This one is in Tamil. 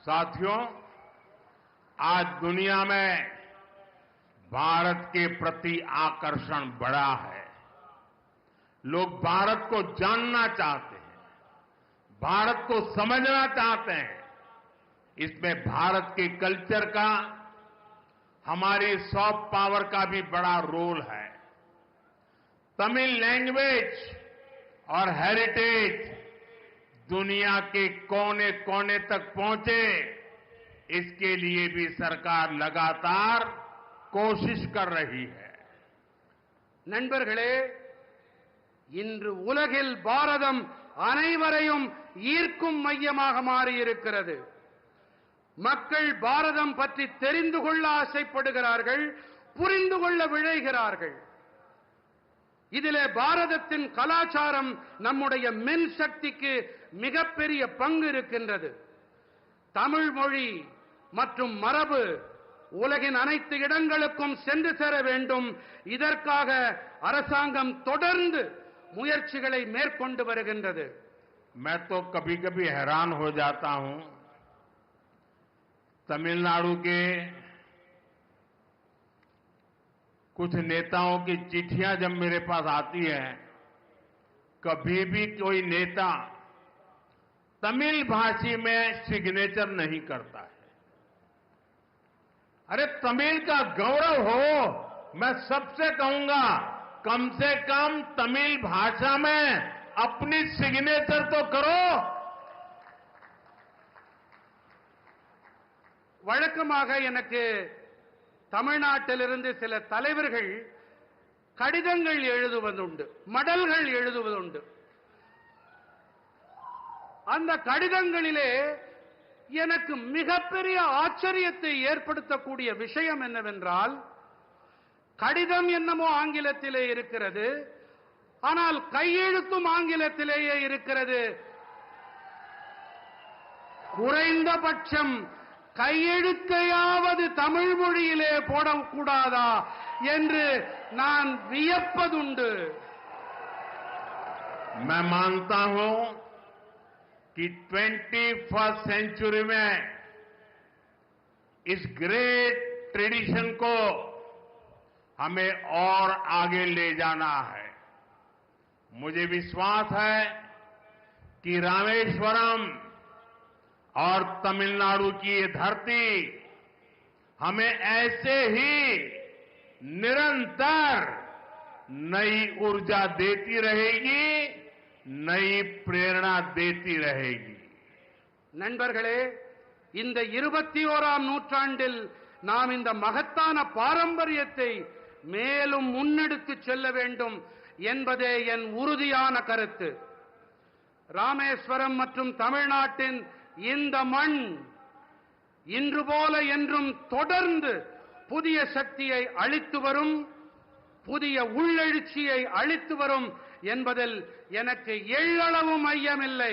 साथियों, आज दुनिया में भारत के प्रति आकर्षण बढ़ा है। लोग भारत को जानना चाहते हैं, भारत को समझना चाहते हैं। इसमें भारत के कल्चर का, हमारी सॉफ्ट पावर का भी बड़ा रोल है। तमिल लैंग्वेज और हेरिटेज दुनिया के कोने कोने तक पहुंचे इसके लिए भी सरकार लगातार कोशिश कर रही है நண்பர்களே இன்று உலகில் பாரதம் அனைவரையும் ஈர்க்கும் மையமாக மாறியிருக்கிறது மக்கள் பாரதம் பற்றி தெரிந்து கொள்ள ஆசைப்படுகிறார்கள் புரிந்து கொள்ள விழைகிறார்கள் இதிலே பாரதத்தின் கலாச்சாரம் நம்முடைய மின் சக்திக்கு மிகப்பெரிய பங்கு இருக்கின்றது தமிழ் மொழி மற்றும் மரபு உலகின் அனைத்து இடங்களுக்கும் சென்று சேர வேண்டும் இதற்காக அரசாங்கம் தொடர்ந்து முயற்சிகளை மேற்கொண்டு வருகின்றது मैं तो कभी कभी हैरान हो जाता हूं तमिलनाडु के कुछ नेताओं की चिट्ठियां जब मेरे पास आती है कभी भी कोई नेता तमिल भाषी में सिग्नेचर नहीं करता है अरे तमिल का गौरव हो मैं सबसे कहूंगा कम से कम तमिल भाषा में अपनी सिग्नेचर तो करो வழக்கமாக எனக்கு தமிழ்நாட்டிலிருந்து சில தலைவர்கள் கடிதங்கள் எழுதுவதுண்டு மடல்கள் எழுதுவதுண்டு. அந்த கடிதங்களிலே எனக்கு மிகப்பெரிய ஆச்சரியத்தை ஏற்படுத்தக்கூடிய விஷயம் என்னவென்றால் கடிதம் என்னமோ ஆங்கிலத்திலே இருக்கிறது ஆனால் கையெழுத்தும் ஆங்கிலத்திலேயே இருக்கிறது. குறைந்தபட்சம் கையெழுத்தையாவது தமிழ் மொழியிலே போடக்கூடாதா என்று நான் வியப்பதுண்டு मैं मानता हूं कि ट्वेंटी फर्स्ट सेंचुरी में इस ग्रेट ट्रेडिशन को हमें और आगे ले जाना है मुझे विश्वास है कि रामेश्वरम और तमिलनाडु की ये धरती हमें ऐसे ही निरंतर नई ऊर्जा देती रहेगी नई प्रेरणा देती रहेगी நண்பர்களே இந்த இருபத்தி ஓராம் நூற்றாண்டில் நாம் இந்த மகத்தான பாரம்பரியத்தை மேலும் முன்னெடுத்து செல்ல வேண்டும் என்பதே என் உறுதியான கருத்து ராமேஸ்வரம் மற்றும் தமிழ்நாட்டின் இந்த மண் இன்று போல என்றும் தொடர்ந்து புதிய சக்தியை அளித்து வரும் புதிய உள்ளெழுச்சியை அளித்து வரும் என்பதில் எனக்கு எள்ளளவும் ஐயமில்லை